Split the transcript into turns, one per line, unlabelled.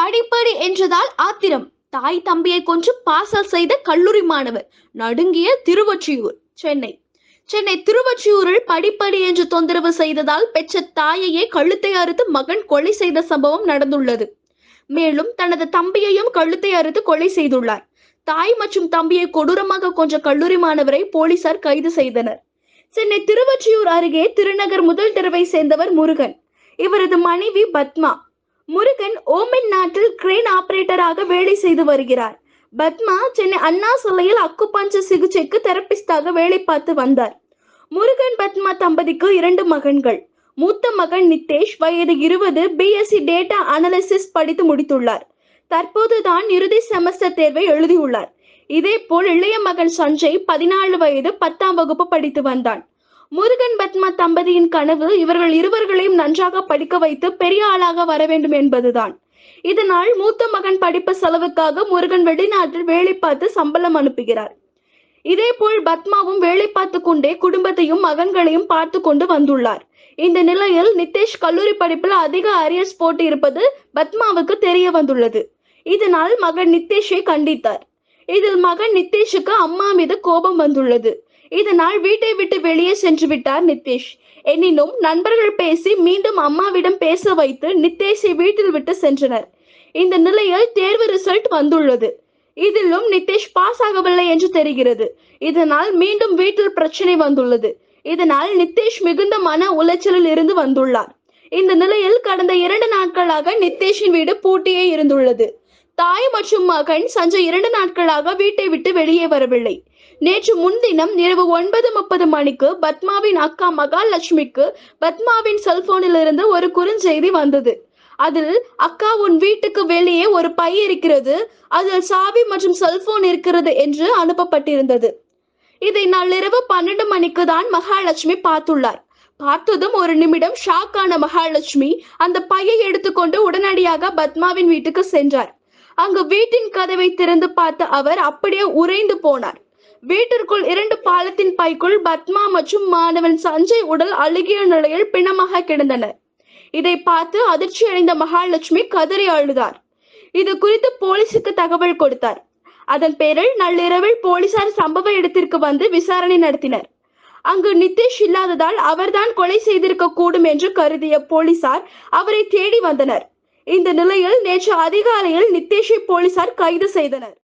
படிப்படி என்றதால் ஆத்திரம். தாய் தம்பியை கொன்று பாசல் செய்த கல்லூரி மாணவர். நடுங்கிய திருவொற்றியூர் சென்னை. சென்னை திருவொற்றியூரில் படிப்படி என்று தொந்தரவு செய்ததால் பெற்ற தாயையே கழுத்தை அறுத்து மகன் கொலை செய்த சம்பவம் நடந்துள்ளது. மேலும் தனது தம்பியையும் கழுத்தை அறுத்து கொலை செய்துள்ளார். தாய் மற்றும் தம்பியை கொடூரமாக கொன்ற கல்லூரி மாணவரை போலீசார் கைது செய்தனர். சென்னை திருவொற்றியூர் அருகே திருநகர் முதல் தெருவை சேர்ந்தவர் முருகன். இவரது மனைவி பத்மா. முருகன் ஓமன் நாட்டில் கிரேன் ஆபரேட்டராக வேலை செய்து வருகிறார். பத்மா சென்னை அண்ணா சிலையில் அக்குபஞ்சர் சிகிச்சைக்கு தெரபிஸ்டாக வேலை பார்த்து வந்தார். முருகன் பத்மா தம்பதிக்கு இரண்டு மகன்கள். மூத்த மகன் நித்தேஷ் வயது இருபது பிஎஸ்சி டேட்டா அனலிசிஸ் படித்து முடித்துள்ளார். தற்போது தான் இறுதி செமஸ்டர் தேர்வை எழுதியுள்ளார். இதேபோல் இளைய மகன் சஞ்சய் பதினாலு வயது பத்தாம் வகுப்பு படித்து வந்தான். முருகன் பத்மா தம்பதியின் கனவு இவர்கள் இருவர்களையும் நன்றாக படிக்க வைத்து பெரிய ஆளாக வர வேண்டும் என்பதுதான். இதனால் மூத்த மகன் படிப்பு செலவுக்காக முருகன் வெளிநாட்டில் வேலை பார்த்து சம்பளம் அனுப்புகிறார். இதேபோல் பத்மாவும் வேலை பார்த்து கொண்டே குடும்பத்தையும் மகன்களையும் பார்த்து கொண்டு வந்துள்ளார். இந்த நிலையில் நித்தேஷ் கல்லூரி படிப்பில் அதிக அரியர்ஸ் போட்டு இருப்பது பத்மாவுக்கு தெரிய வந்துள்ளது. இதனால் மகன் நித்தேஷை கண்டித்தார். இதில் மகன் நித்தேஷுக்கு அம்மா மீது கோபம் வந்துள்ளது. இதனால் வீட்டை விட்டு வெளியே சென்று விட்டார் நித்தேஷ். எனினும் நண்பர்கள் பேசி மீண்டும் அம்மாவிடம் பேச வைத்து நித்தேஷை வீட்டில் விட்டு சென்றனர். இந்த நிலையில் தேர்வு ரிசல்ட் வந்துள்ளது. இதிலும் நித்தேஷ் பாஸ் ஆகவில்லை என்று தெரிகிறது. இதனால் மீண்டும் வீட்டில் பிரச்சனை வந்துள்ளது. இதனால் நித்தேஷ் மிகுந்த மன உளைச்சலில் இருந்து வந்துள்ளார். இந்த நிலையில் கடந்த இரண்டு நாட்களாக நித்தேஷின் வீடு பூட்டியே இருந்துள்ளது. தாய் மற்றும் மகன் சஞ்சய் இரண்டு நாட்களாக வீட்டை விட்டு வெளியே வரவில்லை. நேற்று முன்தினம் இரவு ஒன்பது முப்பது மணிக்கு பத்மாவின் அக்கா மகாலட்சுமிக்கு பத்மாவின் செல்போனில் இருந்து ஒரு குறுஞ்செய்தி வந்தது. அதில் அக்கா உன் வீட்டுக்கு வெளியே ஒரு பை இருக்கிறது. அதில் சாவி மற்றும் செல்போன் இருக்கிறது என்று அனுப்பப்பட்டிருந்தது. இதை நள்ளிரவு பன்னெண்டு மணிக்கு தான் மகாலட்சுமி பார்த்துள்ளார். பார்த்ததும் ஒரு நிமிடம் ஷாக்கான மகாலட்சுமி அந்த பையை எடுத்துக்கொண்டு உடனடியாக பத்மாவின் வீட்டுக்கு சென்றார். அங்கு வீட்டின் கதவை திறந்து பார்த்த அவர் அப்படியே உறைந்து போனார். வீட்டிற்குள் இரண்டு பாலத்தின் பைக்குள் பத்மா மற்றும் மாணவன் சஞ்சய் உடல் அழுகிய நிலையில் பிணமாக கிடந்தனர். இதை பார்த்து அதிர்ச்சி அடைந்த மகாலட்சுமி கதறி அழுதார். இது குறித்து போலீசுக்கு தகவல் கொடுத்தார். அதன் பேரில் நள்ளிரவில் போலீசார் சம்பவ இடத்திற்கு வந்து விசாரணை நடத்தினர். அங்கு நிதிஷ் இல்லாததால் அவர்தான் கொலை செய்திருக்க கூடும் என்று கருதிய போலீசார் அவரை தேடி வந்தனர். இந்த நிலையில் நேற்று அதிகாலையில் நித்தேஷை போலீசார் கைது செய்தனர்.